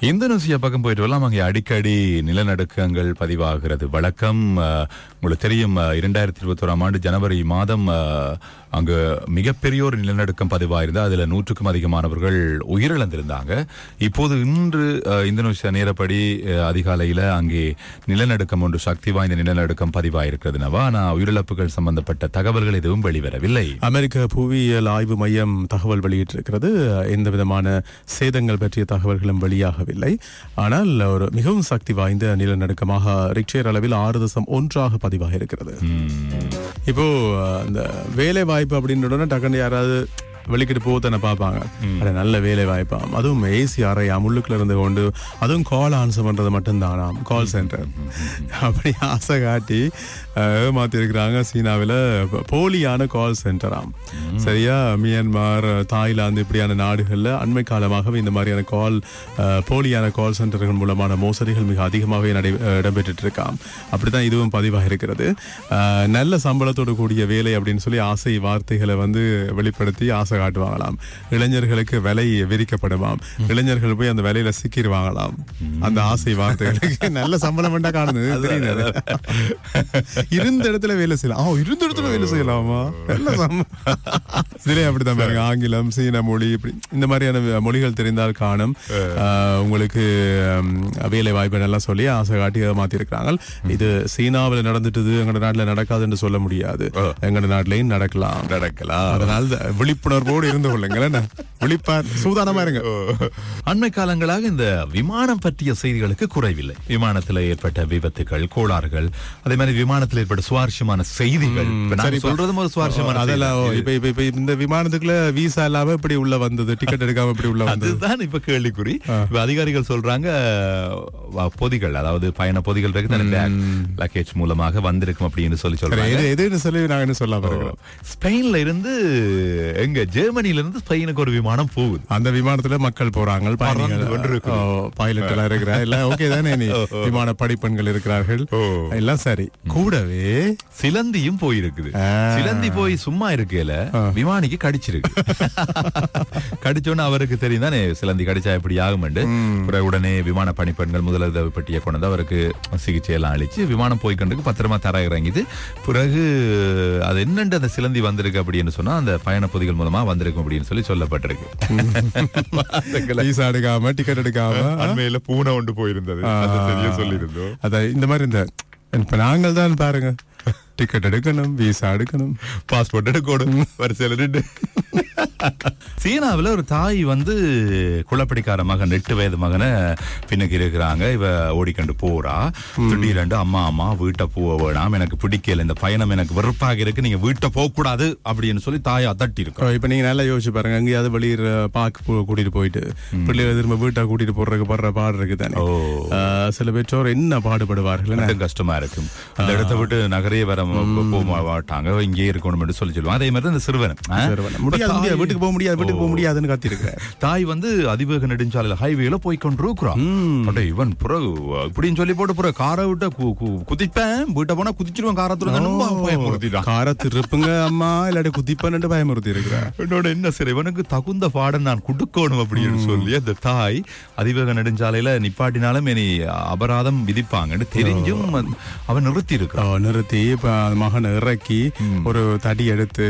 Indonesia பக்கம் போயிட்டு வரலாம். அங்கே அடிக்கடி நிலநடுக்கங்கள் பதிவாகிறது. வழக்கம் உங்களுக்கு தெரியும் இரண்டாயிரத்தி இருபத்தோராம் ஆண்டு ஜனவரி மாதம் அங்கு மிகப்பெரிய ஒரு நிலநடுக்கம் பதிவாயிருந்தது. அதுல நூற்றுக்கும் அதிகமானவர்கள் உயிரிழந்திருந்தாங்க. இப்போது இன்று அஹ், இந்தோனேசியா நேரப்படி அதிகாலையில அங்கே நிலநடுக்கம் ஒன்று சக்தி வாய்ந்த நிலநடுக்கம் பதிவாயிருக்கிறது நவா. ஆனால் உயிரிழப்புகள் சம்பந்தப்பட்ட தகவல்கள் எதுவும் வெளிவரவில்லை. அமெரிக்க புவியியல் ஆய்வு மையம் தகவல் வெளியிட்டிருக்கிறது. எந்த விதமான சேதங்கள் பற்றிய தகவல்களும் வெளியாகவில்லை. ஆனால் ஒரு மிகவும் சக்தி வாய்ந்த நிலநடுக்கமாக ரிக்ஷேர் அளவில் ஆறு தசம் ஒன்றாக பதிவாக இருக்கிறது இப்போ இந்த வேலை வாய்ப்பு அப்படின்னு உடனே டக்குன்னு யாராவது வெளிக்கிட்டு போத்தனை பார்ப்பாங்க. அது நல்ல வேலை வாய்ப்பாம் அதுவும் ஏசி அறையாம் உள்ளுக்குள்ள இருந்து கொண்டு அதுவும் கால் ஆன்சர் பண்றது மட்டும்தானாம் கால் சென்டர் அப்படி ஆசை காட்டி ஏமாத்தி இருக்கிறாங்க சீனாவில். போலியான கால் சென்டராம் சரியா? மியான்மார் தாய்லாந்து இப்படியான நாடுகளில் அண்மை காலமாகவே இந்த மாதிரியான கால் போலியான கால் சென்டர்கள் மூலமான மோசடிகள் மிக அதிகமாகவே நடை இடம்பெற்றுட்டு இருக்காம் அப்படிதான் இதுவும் பதிவாக இருக்கிறது நல்ல சம்பளத்தோடு கூடிய வேலை அப்படின்னு சொல்லி ஆசை வார்த்தைகளை வந்து வெளிப்படுத்தி ஆசை காட்டுவாங்களாம். இளைஞர்களுக்கு விலை விரிக்கப்படுமாம் இளைஞர்கள் போய் அந்த வேலையில சிக்கிடுவாங்களாம். அந்த ஆசை வார்த்தைகளுக்கு. நல்ல சம்பளம் வேண்டா காணுது. தெரியுது இருந்த இடத்துல வேலை செய்யலாம். ஆ இருந்த இடத்துல வேலை செய்யலாமா? நல்ல சம்பளம். இதுலயே அப்படிதான் பாருங்க. ஆங்கிலம் சீன மொழி இப்படி இந்த மாதிரியான மொழிகள் தெரிந்தால் காணும். உங்களுக்கு வேலை வாய்ப்பு நல்லா சொல்லி ஆசை காட்டி ஏமாத்தி இருக்கிறாங்க இது சீனாவில் நடந்துட்டது எங்களோட நாட்டுல நடக்காதுன்னு சொல்ல முடியாது. எங்களோட நாட்டிலையும் நடக்கலாம். நடக்கலாம். அதனால விழிப்புணர்வோடு இருந்து கொள்ளுங்கள் சூதானமா இருங்க. அண்மை காலங்களாக இந்த விமானம் பற்றிய செய்திகளுக்கு குறைவில்லை. விமானத்தில் ஏற்பட்ட விபத்துகள் கோளாறுகள் அதே மாதிரி விமானத்தில் ஏற்பட்ட சுவாரஸ்யமான செய்திகள். சொல்றதும் ஒரு சுவாரஸ்யமான அதெல்லாம். இப்ப இப்ப இப்ப இந்த விமானத்துக்குள்ள வீசா இல்லாம இப்படி உள்ள வந்தது? டிக்கெட் எடுக்காம இப்படி உள்ள வந்தது? அதுதான் இப்ப கேள்விக்குறி. இப்ப அதிகாரிகள் சொல்றாங்க பொதிகள் அதாவது பயண பொதிகள் இருக்கு லக்கேஜ் மூலமாக வந்திருக்கும் அப்படின்னு சொல்லி சொல்றாங்க. எது எதுன்னு சொல்லி நாங்க என்ன சொல்ல ஸ்பெயின்ல இருந்து எங்க ஜெர்மனில இருந்து ஸ்பெயினுக்கு ஒரு விமானம் போகுது. அந்த விமானத்துல மக்கள் போறாங்க பைலட் எல்லாம் இருக்கிற எல்லாம் ஓகே தானே விமான படிப்பெண்கள் இருக்கிறார்கள். எல்லாம் சரி. கூடவே சிலந்தியும் போயிருக்குது. சிலந்தி போய் சும்மா இருக்கையில விமானிக்கு கடிச்சிருக்கு. கடிச்சோன்னு அவருக்கு தெரியும் தானே? சிலந்தி கடிச்சா எப்படி ஆகுமெண்டு. உடனே விமான பணிப்பெண்கள் முதலுதவி பெட்டியை கொண்டு வந்து அவருக்கு சிகிச்சை எல்லாம் அளிச்சு விமானம் போய் கொண்டு பத்திரமா தர இறங்கிது பிறகு அது என்னண்டு அந்த சிலந்தி வந்திருக்கு அப்படின்னு சொன்னா அந்த பயண பொதிகள் மூலமா வந்திருக்கும் அப்படின்னு சொல்லி சொல்லப்பட்டிருக்கு. வீசா எடுக்காம டிக்கெட் எடுக்காம அண்மையில பூனை ஒன்று போயிருந்தது. சொல்லியிருந்தோம். அத இந்த மாதிரி இந்த இப்ப நாங்கள் தான் பாருங்க. டிக்கெட் எடுக்கணும் வீசா எடுக்கணும். பாஸ்போர்ட் எடுக்கணும். வரிசையில் நின்று சீனாவில் ஒரு தாய் வந்து குளப்படிக்கார மகன் எட்டு வயது மகனை பின்னுக்கு இருக்கிறாங்க. இவ ஓடிக்கண்டு போறா. திடீரெண்டு அம்மா அம்மா வீட்டை போக வேணாம். எனக்கு பிடிக்கல. இந்த பயணம் எனக்கு வெறுப்பாக இருக்கு. நீங்க வீட்டை போக கூடாது அப்படின்னு சொல்லி தாய் அதட்டி இருக்கோம் இப்ப நீங்க நல்லா யோசிச்சு பாருங்க. எங்கேயாவது வெளியிற பாக்கு போ- கூட்டிட்டு போயிட்டு பிள்ளைகளை திரும்ப வீட்டை கூட்டிட்டு போறதுக்கு படுற பாடு இருக்கு தானே. சில பெற்றோர் என்ன பாடுபடுவார்கள்? கஷ்டமா இருக்கும். அந்த இடத்த விட்டு நகரே வர போக மாட்டாங்க. இங்கே இருக்கணும் சொல்லி சொல்லுவாங்க. அதே மாதிரி இந்த சிறுவன் ஆ? முடியாது முடியாது வீட்டுக்கு போக முடியாது வீட்டுக்கு போக முடியாதுன்னு கத்தி தாய் வந்து அதிவேக நெடுஞ்சாலையில ஹைவேல போய் கொண்டிருக்கிறான் இவன் பிறகு இப்படின்னு சொல்லி போட்டு பிறகு காரை விட்ட குதிப்பேன். வீட்டை போனா குதிச்சிருவேன் காரத்துல கார திருப்புங்க அம்மா. இல்லாட்டி குதிப்பன்னு பயமுறுத்தி இருக்கிறேன் என்னோட என்ன சரி இவனுக்கு தகுந்த பாடம் நான் கொடுக்கணும் அப்படின்னு சொல்லி அந்த தாய் அதிவேக நெடுஞ்சாலையில நிப்பாட்டினாலும் இனி அபராதம் விதிப்பாங்கன்னு தெரிஞ்சும் அவன் நிறுத்தி இருக்கிறான் நிறுத்தி இப்ப மகனை இறக்கி ஒரு தடி எடுத்து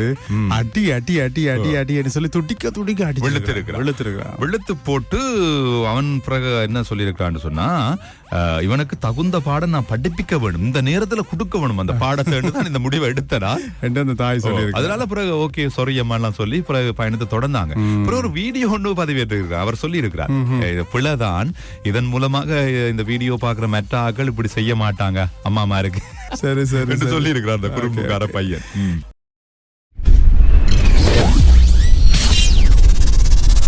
அடி அடி அடி அடி அடி சொல்லி துடிக்க துடிக்க அடி வெளுத்திருக்கிறான். வெளுத்திருக்கிறான். வெளுத்து போட்டு அவன் பிறகு என்ன சொல்லியிருக்கான்னு சொன்னா இவனுக்கு தகுந்த பாடம் நான் படிப்பிக்க வேணும். இந்த நேரத்துல கொடுக்க வேணும். அந்த பாடத்தை தான் இந்த முடிவை எடுத்தனா? என்று அந்த தாய் சொல்லி அதனால பிறகு ஓகே சாரி அம்மாலாம் சொல்லி பிறகு பயணத்தை தொடர்ந்தாங்க. பிறகு ஒரு வீடியோ ஒன்று பதிவேற்றிருக்கிறார். அவர் சொல்லி இருக்கிறார் இது பிழைதான். இதன் மூலமாக இந்த வீடியோ பாக்குற மற்ற ஆக்கள் இப்படி செய்ய மாட்டாங்க. அம்மா இருக்கு சரி சரி. சொல்லி இருக்கிறார் அந்த குறும்புக்கார பையன்.